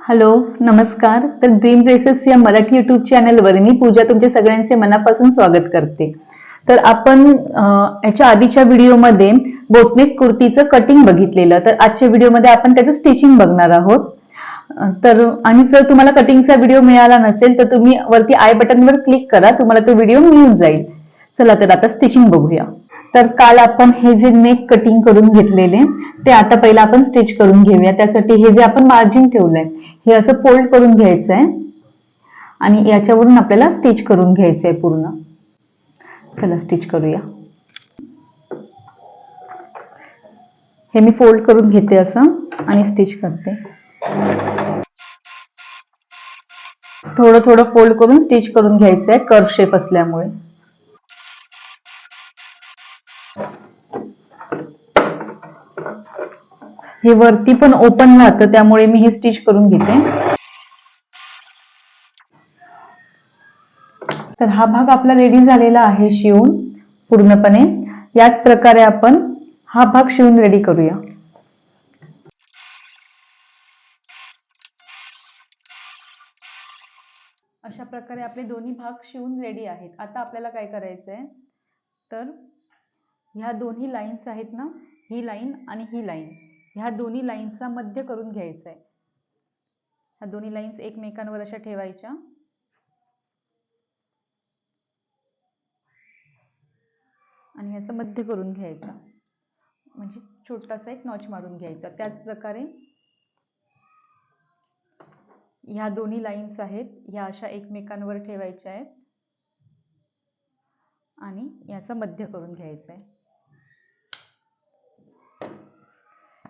Hello नमस्कार. तर dream dresses या मराठी युट्यूब चॅनलवर मी पूजा तुमच्या सगळ्यांचे मनापासून स्वागत करते. तर आपण याच्या आधीच्या व्हिडिओमध्ये बोटनेक कुर्तीचं कटिंग बघितलेलं. तर आजच्या व्हिडिओमध्ये आपण त्याचं स्टिचिंग बघणार आहोत. तर आणि जर तुम्हाला कटिंगचा व्हिडिओ मिळाला नसेल तर तुम्ही वरती आय बटनवर क्लिक करा. तुम्हाला तो व्हिडिओ मिळून जाईल. चला तर आता स्टिचिंग बघूया. तर काल आपण हे जे नेक कटिंग करून घेतलेले ते आता पहिला आपण स्टिच करून घेऊया. त्यासाठी हे जे आपण मार्जिन ठेवलंय हे असं फोल्ड करून घ्यायचं आहे आणि याच्यावरून आपल्याला स्टिच करून घ्यायचं आहे पूर्ण. चला स्टिच करूया. हे मी फोल्ड करून घेते असं आणि स्टिच करते. थोडं थोडं फोल्ड करून स्टिच करून घ्यायचं आहे कर्व शेप असल्यामुळे. हे वरती पण ओपन राहतं त्यामुळे मी हे स्टिच करून घेते. तर हा भाग आपला रेडी झालेला आहे शिवून पूर्णपणे. याच प्रकारे आपण हा भाग शिवून रेडी करूया. अशा प्रकारे आपले दोन्ही भाग शिवून रेडी आहेत. आता आपल्याला काय करायचं आहे तर ह्या दोन्ही लाईन्स आहेत ना? ही लाईन आणि ही लाईन ह्या दोन्ही लाईन्सचा मध्य करून घ्यायचा आहे ह्या दोन्ही लाईन्स एकमेकांवर अशा ठेवायच्या. आणि ह्याचं मध्य करून घ्यायचा. म्हणजे छोटासा एक नॉच मारून घ्यायचा. त्याच प्रकारे ह्या दोन्ही लाईन्स आहेत ह्या अशा एकमेकांवर ठेवायच्या आहेत. आणि याचा मध्य करून घ्यायचा आहे.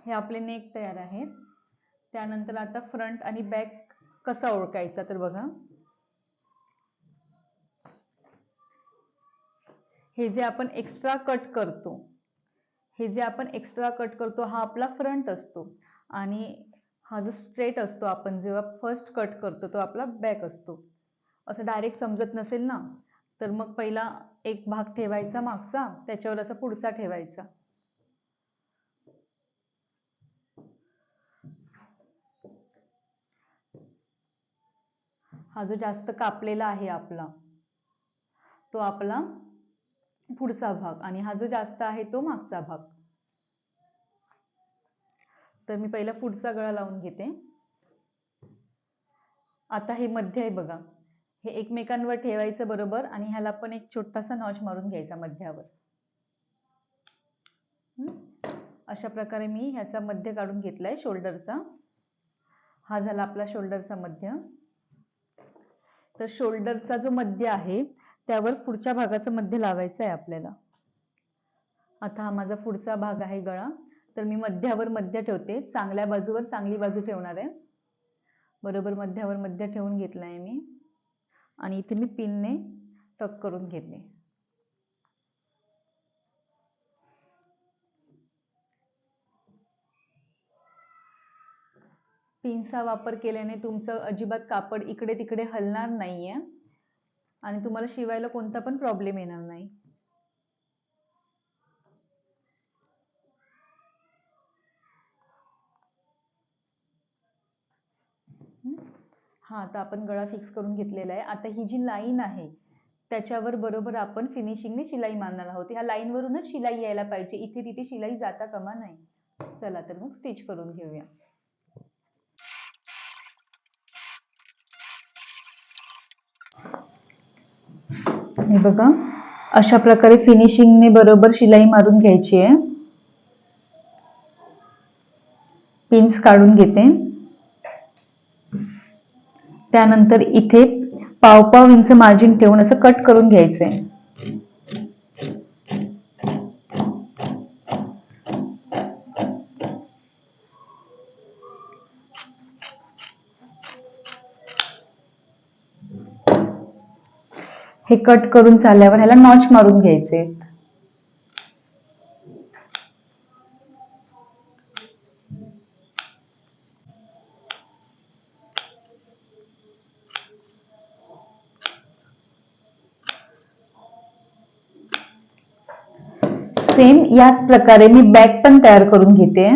हे आपले नेक तयार आहेत. त्यानंतर आता फ्रंट आणि बॅक कसा ओळखायचा तर बघा. हे जे आपण एक्स्ट्रा कट करतो हे जे आपण एक्स्ट्रा कट करतो हा आपला फ्रंट असतो. आणि हा जो स्ट्रेट असतो आपण जेव्हा फर्स्ट कट करतो तो आपला बॅक असतो. असं डायरेक्ट समजत नसेल ना? तर मग पहिला एक भाग ठेवायचा मागचा त्याच्यावर असा पुढचा ठेवायचा. हा जो जास्त कापलेला आहे आपला तो आपला पुढचा भाग आणि हा जो जास्त आहे तो मागचा भाग. तर मी पहिला पुढचा गळा लावून घेते. आता हे मध्य आहे बघा. हे एकमेकांवर ठेवायचं बरोबर आणि ह्याला पण एक छोटासा नॉच मारून घ्यायचा मध्यावर. अशा प्रकारे मी ह्याचा मध्य काढून घेतलाय शोल्डरचा. हा झाला आपला शोल्डरचा मध्य. तर शोल्डरचा जो मध्य आहे त्यावर पुढच्या भागाचं मध्य लावायचं आहे आपल्याला. आता हा माझा पुढचा भाग आहे गळा. तर मी मध्यावर मध्य ठेवते. चांगल्या बाजूवर चांगली बाजू ठेवणार आहे. बरोबर मध्यावर मध्य ठेवून घेतलं आहे मी. आणि इथे मी पिनने टक करून घेतले. पिनचा वापर केल्याने तुमचं अजिबात कापड इकडे तिकडे हलणार नाहीये. आणि तुम्हाला शिवायला कोणता पण प्रॉब्लेम येणार नाही. हा आता आपण गळा फिक्स करून घेतलेला आहे. आता ही जी लाईन आहे त्याच्यावर बरोबर आपण फिनिशिंगने शिलाई मारणार आहोत. ह्या लाईनवरूनच शिलाई यायला पाहिजे. इथे तिथे शिलाई जाता कमा नाही. चला तर मग स्टिच करून घेऊया. हे बघा. अशा प्रकारे फिनिशिंगने बरोबर शिलाई मारून घ्यायची आहे. पिन्स काढून घेते. त्यानंतर इथे पाव पाव इंच मार्जिन ठेवून असं कट करून घ्यायचंय. हे कट करून झाल्यावर ह्याला नॉच मारून घ्यायचे. सेम याच प्रकारे मी बॅग पण तयार करून घेते.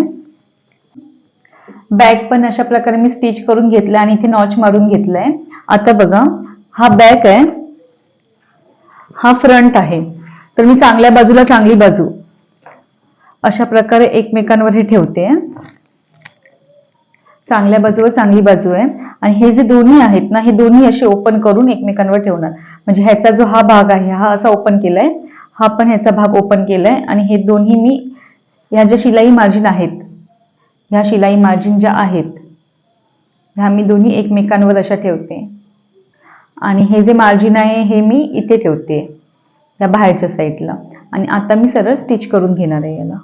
बॅग पण अशा प्रकारे मी स्टिच करून घेतलं आणि इथे नॉच मारून घेतलंय. आता बघा हा बॅक आहे. हा फ्रंट आहे. तर मी चांगल्या बाजूला चांगली बाजू. अशा प्रकारे एकमेकांवर हे ठेवते. चांगल्या बाजूवर चांगली बाजू आहे. आणि हे जे दोन्ही आहेत ना हे दोन्ही असे ओपन करून एकमेकांवर ठेवणार. म्हणजे ह्याचा जो हा भाग आहे हा असा ओपन केलाय. हा पण ह्याचा भाग ओपन केलाय. आणि हे दोन्ही मी ह्या ज्या शिलाई मार्जिन आहेत ह्या शिलाई मार्जिन ज्या आहेत ह्या मी दोन्ही एकमेकांवर अशा ठेवते. आणि हे जे मार्जिन आहे हे मी इथे ठेवते या बाहेरच्या साईडला. आणि आता मी सरळ स्टिच करून घेणार आहे याला.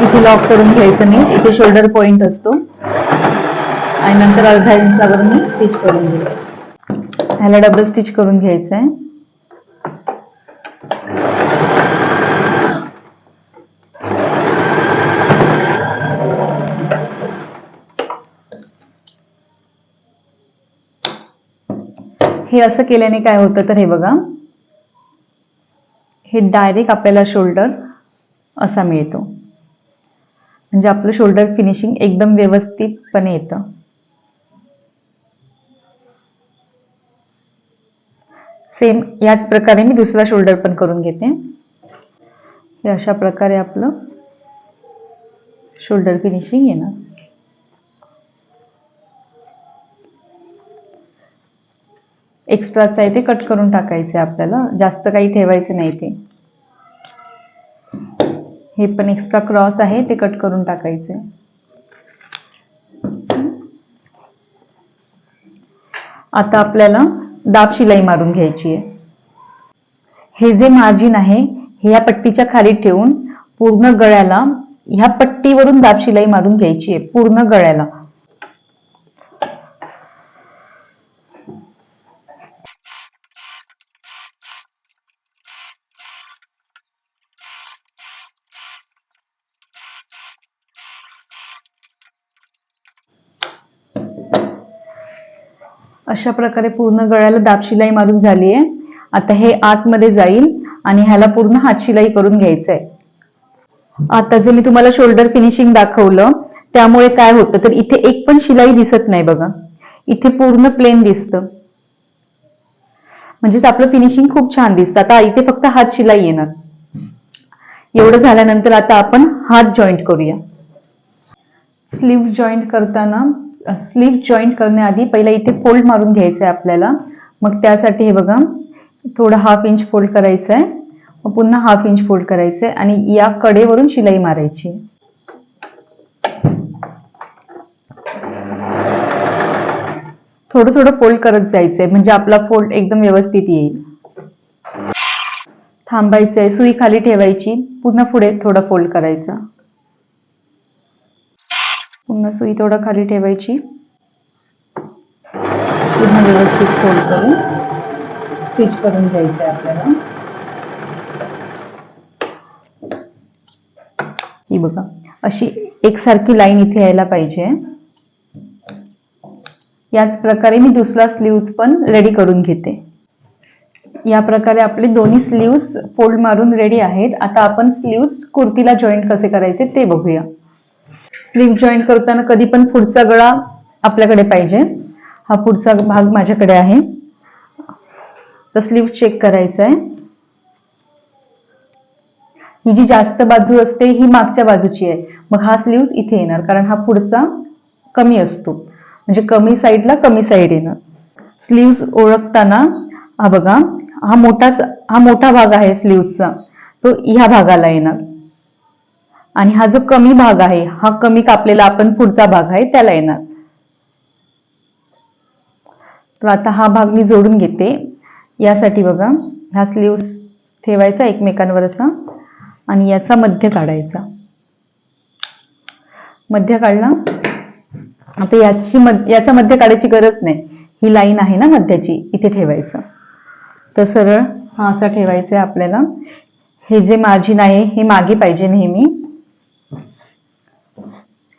इथे लॉक करून घ्यायचं नाही इथे शोल्डर पॉइंट असतो. आणि नंतर अर्धा इंचावर मी स्टिच करून घेतो. ह्याला डबल स्टिच करून घ्यायचं आहे हे असं केल्याने काय होतं तर हे बघा. हे डायरेक्ट आपल्याला शोल्डर असा मिळतो. म्हणजे आपलं शोल्डर फिनिशिंग एकदम व्यवस्थितपणे येतं. सेम याच प्रकारे मी दुसरा शोल्डर पण करून घेते. हे अशा प्रकारे आपलं शोल्डर फिनिशिंग येणार. एक्स्ट्राचं आहे ते कट करून टाकायचे आपल्याला. जास्त काही ठेवायचं नाही ते. हे पण एक्स्ट्रा क्रॉस आहे ते कट करून टाकायचे. आता आपल्याला दाब शिलाई मारून घ्यायची आहे. हे जे मार्जिन आहे हे या पट्टीच्या खाली ठेवून पूर्ण गळ्याला ह्या पट्टीवरून दाब शिलाई मारून घ्यायची आहे पूर्ण गळ्याला. अशा प्रकारे पूर्ण गळ्याला दाब शिलाई मारून झाली आहे आता हे आतमध्ये जाईल आणि ह्याला पूर्ण हात शिलाई करून घ्यायचंय. आता जे मी तुम्हाला शोल्डर फिनिशिंग दाखवलं त्यामुळे काय होतं तर इथे एक पण शिलाई दिसत नाही बघा. इथे पूर्ण प्लेन दिसतं. म्हणजेच आपलं फिनिशिंग खूप छान दिसतं. आता इथे फक्त हात शिलाई येणार. एवढं झाल्यानंतर आता आपण हात जॉईंट करूया. स्लीव्ह जॉईंट करताना स्लीव्ह जॉईंट करण्याआधी पहिला इथे फोल्ड मारून घ्यायचं आहे आपल्याला. मग त्यासाठी हे बघा थोडं हाफ इंच फोल्ड करायचं आहे मग पुन्हा हाफ इंच फोल्ड करायचं आहे आणि या कडेवरून शिलाई मारायची. थोडं थोडं फोल्ड करत जायचंय म्हणजे आपला फोल्ड एकदम व्यवस्थित येईल. थांबायचंय सुई खाली ठेवायची. पुन्हा पुढे थोडं फोल्ड करायचा. पुन्हा सुई थोडं खाली ठेवायची. पुन्हा व्यवस्थित फोल्ड करून स्टिच करून घ्यायचं आहे आपल्याला. ही बघा अशी एकसारखी लाईन इथे यायला पाहिजे. याच प्रकारे मी दुसरा स्लीव्ज पण रेडी करून घेते. या प्रकारे आपले दोन्ही स्लीव्ज फोल्ड मारून रेडी आहेत. आता आपण स्लीव्ज कुर्तीला जॉईंट कसे करायचे ते बघूया. स्लीव जॉईंट करताना कधी पण पुढचा गळा आपल्याकडे पाहिजे. हा पुढचा भाग माझ्याकडे आहे. तर स्लीव चेक करायचा आहे ही जी जास्त बाजू असते ही मागच्या बाजूची आहे. मग हा स्लीव इथे येणार कारण हा पुढचा कमी असतो. म्हणजे कमी साईडला कमी साईड येणार स्लीव्स ओळखताना हा बघा हा मोठा हा मोठा भाग आहे स्लीवचा तो ह्या भागाला येणार. आणि हा जो कमी भाग आहे हा कमी कापलेला आपण पुढचा भाग आहे त्याला येणार. तर आता हा भाग मी जोडून घेते. यासाठी बघा ह्या स्लीव्स ठेवायचा एकमेकांवर असा आणि याचा मध्य काढायचा. मध्य काढला. आता याची मध याचा मध्य काढायची गरज नाही. ही लाईन आहे ना मध्याची इथे ठेवायचं. तर सरळ हा असा ठेवायचा आहे आपल्याला. हे जे मार्जिन आहे हे मागे पाहिजे नेहमी.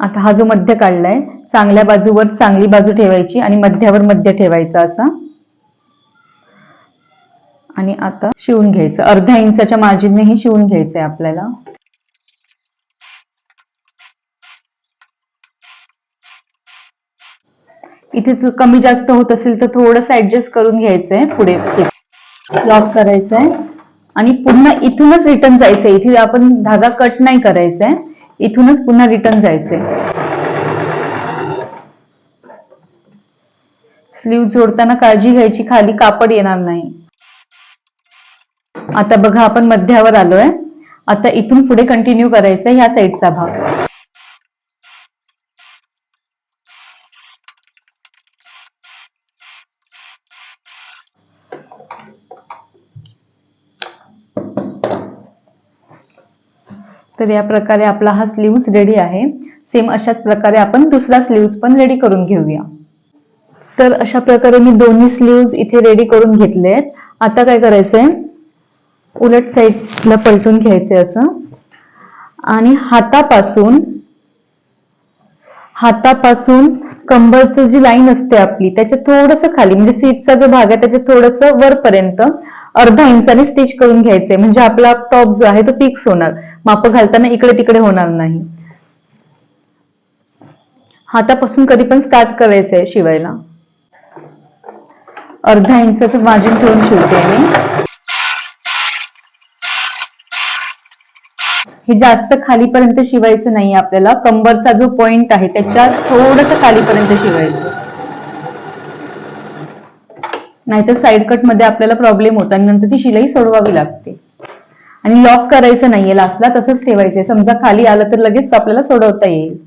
आता हा जो मध्य काढलाय चांगल्या बाजूवर चांगली बाजू ठेवायची आणि मध्यावर मध्य ठेवायचा असा. आणि आता शिवून घ्यायचं. अर्ध्या इंचाच्या मार्जिनने हे शिवून घ्यायचंय आपल्याला. इथे कमी जास्त होत असेल तर थोडस ऍडजस्ट करून घ्यायचंय पुढे. लॉक करायचंय. आणि पुन्हा इथूनच रिटर्न जायचंय. इथे आपण धागा कट नाही करायचंय. इथूनच पुन्हा रिटर्न जायचंय स्लीव जोडताना काळजी घ्यायची खाली कापड येणार नाही. आता बघा आपण मध्यावर आलोय. आता इथून पुढे कंटिन्यू करायचंय ह्या साईडचा भाग. तर या प्रकारे आपला हा स्लीव्ह रेडी आहे. सेम अशाच प्रकारे आपण दुसरा स्लीव्ह पण रेडी करून घेऊया. तर अशा प्रकारे मी दोन्ही स्लीव्ह इथे रेडी करून घेतले आता काय करायचंय? उलट साईडला पलटून घ्यायचंय असं. आणि हातापासून हातापासून कंबरचं जी लाईन असते आपली त्याच्या थोडस खाली म्हणजे सीटचा जो भाग आहे त्याच्या थोडस वरपर्यंत अर्धा इंचाने स्टिच करून घ्यायचंय. म्हणजे आपला टॉप जो आहे तो फिक्स होणार. माप घालताना इकडे तिकडे होणार नाही. हातापासून कधी पण स्टार्ट करायचंय शिवायला. अर्धा इंचाचं मार्जिन ठेवून शिवते मी. हे जास्त खालीपर्यंत शिवायचं नाही आपल्याला. कंबरचा जो पॉइंट आहे त्याच्या थोडस खालीपर्यंत शिवायचं. नाहीतर साईड कटमध्ये आपल्याला प्रॉब्लेम होता आणि नंतर ती शिलाई सोडवावी लागते. आणि लॉक करायचं नाहीये. लास्टला तसंच ठेवायचंय. समजा खाली आलं तर लगेच आपल्याला सोडवता येईल.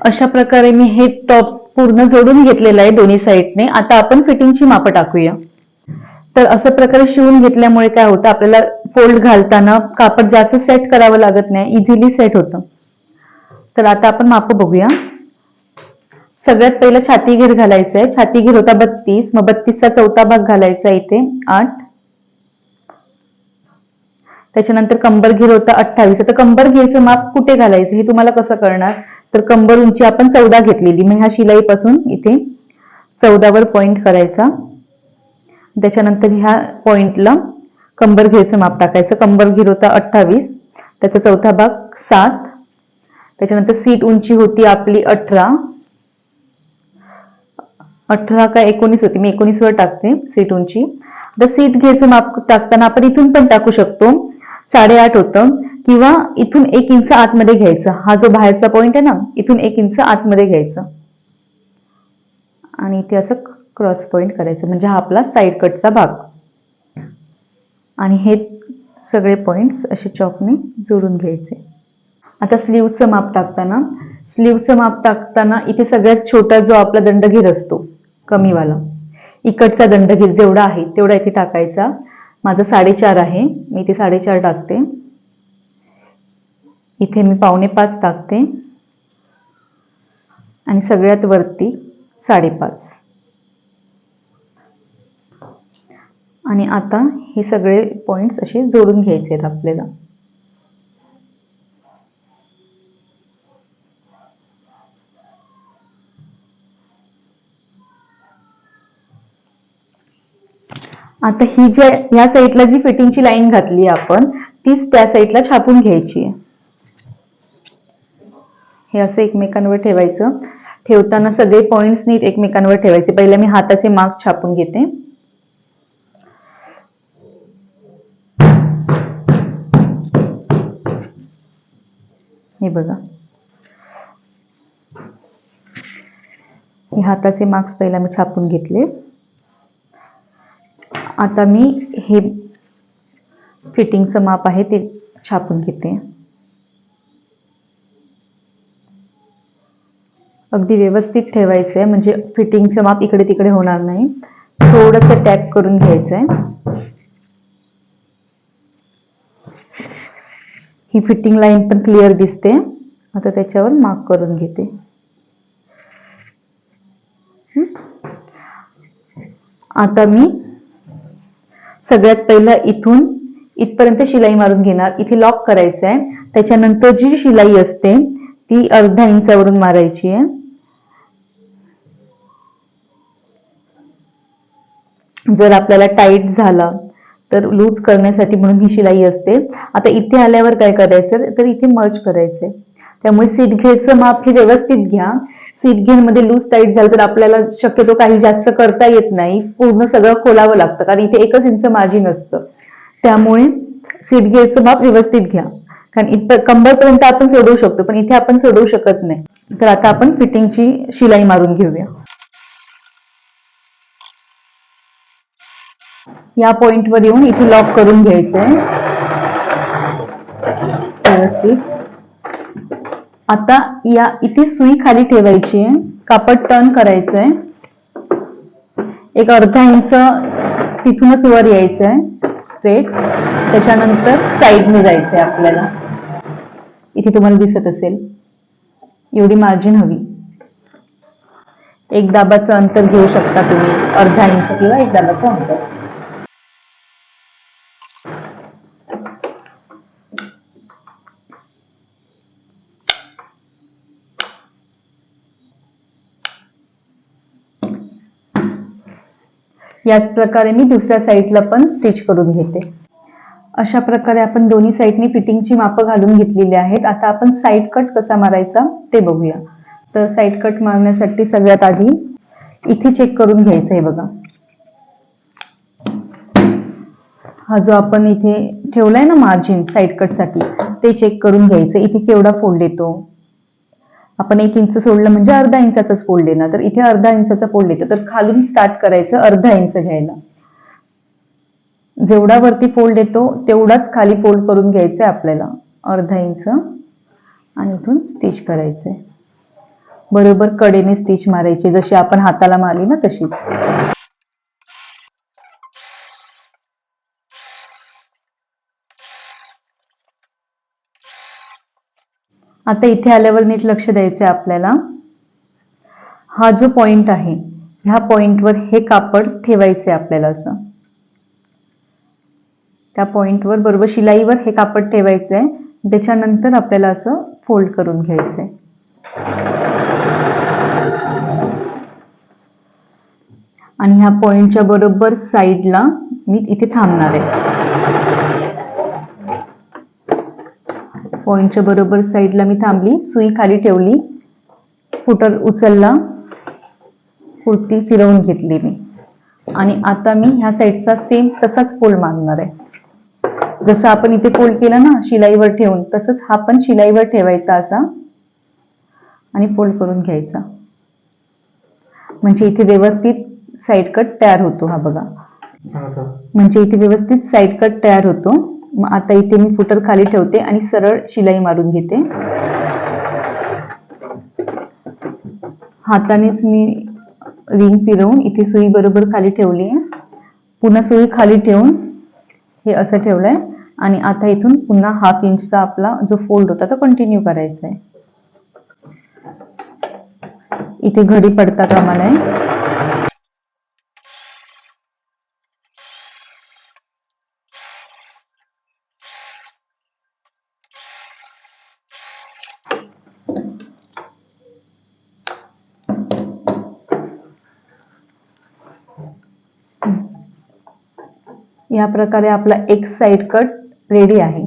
अशा प्रकारे मी हे टॉप पूर्ण जोडून घेतलेलं आहे दोन्ही साईडने आता आपण फिटिंगची मापं टाकूया. तर असं प्रकारे शिवून घेतल्यामुळे काय होतं? आपल्याला फोल्ड घालताना कापड जास्त सेट करावं लागत नाही. इझिली सेट होतं. तर आता आपण माप बघूया. सगळ्यात पहिलं छातीगीर घालायचं आहे छातीगीर होता बत्तीस मग बत्तीसचा चौथा भाग घालायचा इथे आठ. त्याच्यानंतर कंबर घेर होता अठ्ठावीस. आता कंबर घेरचं माप कुठे घालायचं हे तुम्हाला कसं करणार तर कंबर उंची आपण चौदा घेतलेली. मग ह्या शिलाईपासून इथे चौदावर पॉइंट करायचा. त्याच्यानंतर ह्या पॉइंटला कंबर घेरचं माप टाकायचं. कंबर घेर होता अठ्ठावीस. त्याचा चौथा भाग सात. त्याच्यानंतर सीट उंची होती आपली अठरा. अठरा का एकोणीस होती. मी एकोणीस वर टाकते सीट उंची तर सीट घ्यायचं माप टाकताना आपण इथून पण टाकू शकतो. साडेआठ होतं. किंवा इथून एक इंच आतमध्ये घ्यायचं. हा जो बाहेरचा पॉइंट आहे ना इथून एक इंच आतमध्ये घ्यायचं. आणि इथे असं क्रॉस पॉइंट करायचं. म्हणजे हा आपला साईड कटचा भाग. आणि हे सगळे पॉइंट्स असे चॉकने जोडून घ्यायचे. आता स्लीवचं माप टाकताना. स्लीवचं माप टाकताना इथे सगळ्यात छोटा जो आपला दंडघेर असतो कमीवाला. इकडचा दंडगीर जेवढा आहे तेवढा इथे टाकायचा. माझा साडेचार आहे. मी इथे साडेचार टाकते. इथे मी पावणे पाच टाकते. आणि सगळ्यात वरती साडेपाच. आणि आता हे सगळे पॉइंट्स असे जोडून घ्यायचे आहेत आपल्याला. आता ही जे ह्या साईडला जी फिटिंगची लाईन घातली आपण तीच त्या साईडला छापून घ्यायची हे असं एकमेकांवर ठेवायचं. ठेवताना सगळे पॉइंट्स नीट एकमेकांवर ठेवायचे. पहिले मी हाताचे मार्क छापून घेते. हे बघा. हे हाताचे मार्क्स पहिला मी छापून घेतले. आता मी हे फिटिंगचं माप आहे ते छापून घेते. अगदी व्यवस्थित ठेवायचं आहे म्हणजे फिटिंगचं माप इकडे तिकडे होणार नाही. थोडंसं टॅग करून घ्यायचं आहे ही फिटिंग लाईन पण क्लिअर दिसते. आता त्याच्यावर मार्क करून घेते. आता मी सगळ्यात पहिला इथून इथपर्यंत शिलाई मारून घेणार. इथे लॉक करायचं आहे त्याच्यानंतर जी शिलाई असते ती अर्धा इंचावरून मारायची आहे. जर आपल्याला टाईट झाला तर लूज करण्यासाठी म्हणून ही शिलाई असते. आता इथे आल्यावर काय करायचं? तर इथे मर्ज करायचंय. त्यामुळे सीट घ्यायचं माप हे व्यवस्थित घ्या. सीटमध्ये लूज टाईट झालं तर आपल्याला शक्यतो काही जास्त करता येत नाही. पूर्ण सगळं खोलावं लागतं. कारण इथे एकच इंच मार्जिन असतं त्यामुळे सीट घेरचं माप व्यवस्थित घ्या. कारण इथं कंबरपर्यंत आपण सोडवू शकतो पण इथे आपण सोडवू शकत नाही. तर आता आपण फिटिंगची शिलाई मारून घेऊया. या पॉइंटवर येऊन इथे लॉक करून घ्यायचंय. व्यवस्थित. आता या इथे सुई खाली ठेवायची आहे. कापड टर्न करायचंय एक अर्धा इंच तिथूनच वर यायचंय स्ट्रेट त्याच्यानंतर साईडने जायचंय आपल्याला. इथे तुम्हाला दिसत असेल. एवढी मार्जिन हवी. एक दाबाचं अंतर घेऊ शकता तुम्ही. अर्धा इंच किंवा एक दाबाचं अंतर. याच प्रकारे मी दुसऱ्या साईडला पण स्टिच करून घेते. अशा प्रकारे आपण दोन्ही साईडनी फिटिंगची मापं घालून घेतलेली आहेत. आता आपण साईड कट कसा मारायचा ते बघूया. तर साईड कट मारण्यासाठी सगळ्यात आधी इथे चेक करून घ्यायचं आहे बघा. हा जो आपण इथे ठेवलाय ना मार्जिन साईड कटसाठी ते चेक करून घ्यायचं इथे केवढा फोल्ड येतो? आपण एक इंच सोडलं म्हणजे अर्धा इंचाचाच फोल्ड येणार. तर इथे अर्धा इंचाचा फोल्ड येतो. तर खालून स्टार्ट करायचं अर्धा इंच घ्यायला. जेवढा वरती फोल्ड येतो तेवढाच खाली फोल्ड करून घ्यायचं आपल्याला. अर्धा इंच. आणि इथून स्टिच करायचंय. बरोबर कडेने स्टिच मारायची. जशी आपण हाताला मारली ना तशीच. आता इथे आल्यावर नीट लक्ष द्यायचं आहे आपल्याला. हा जो पॉइंट आहे ह्या पॉइंटवर हे कापड ठेवायचे आपल्याला असं. त्या पॉइंटवर बरोबर शिलाईवर हे कापड ठेवायचं आहे त्याच्यानंतर आपल्याला असं फोल्ड करून घ्यायचं आहे आणि ह्या पॉइंटच्या बरोबर साईडला मी इथे थांबणार आहे. पॉइंटच्या बरोबर साईडला मी थांबली सुई खाली ठेवली फुटर उचलला कुर्ती फिरवून घेतली मी. आणि आता मी ह्या साईडचा सेम तसाच फोल्ड मारणार आहे. जसं आपण इथे फोल्ड केला ना शिलाईवर ठेवून तसंच हा पण शिलाईवर ठेवायचा असा आणि फोल्ड करून घ्यायचा. म्हणजे इथे व्यवस्थित साईड कट तयार होतो हा बघा. म्हणजे इथे व्यवस्थित साईड कट तयार होतो. मग आता इथे मी फुटर खाली ठेवते आणि सरळ शिलाई मारून घेते. हातानेच मी रिंग फिरवून इथे सुई बरोबर खाली ठेवली आहे. पुन्हा सुई खाली ठेवून हे असं ठेवलंय. आणि आता इथून पुन्हा हाफ इंचचा आपला जो फोल्ड होता तो कंटिन्यू करायचा आहे. इथे घडी पडता कामा नये. या प्रकारे आपला एक साइड कट रेडी आहे.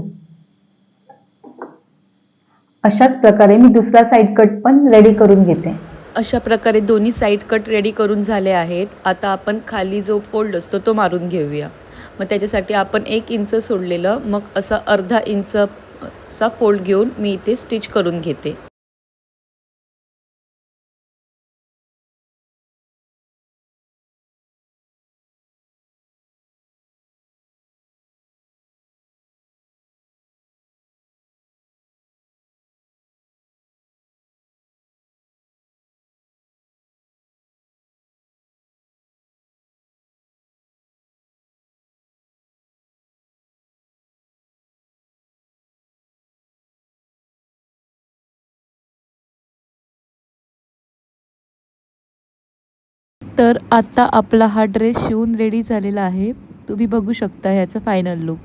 अशाच प्रकारे मी दुसरा साइड कट पण रेडी करून घेते. अशा प्रकारे दोन्ही साईड कट रेडी करून झाले आहेत. आता आपण खाली जो फोल्ड असतो तो मारून घेऊया. मग त्याच्यासाठी आपण एक इंच सोडलेलं. मग असा अर्धा इंचचा फोल्ड घेऊन मी इथे स्टिच करून घेते. तर आता आपला हा ड्रेस शिवून रेडी झालेला आहे. तुम्ही बघू शकता ह्याचा फायनल लुक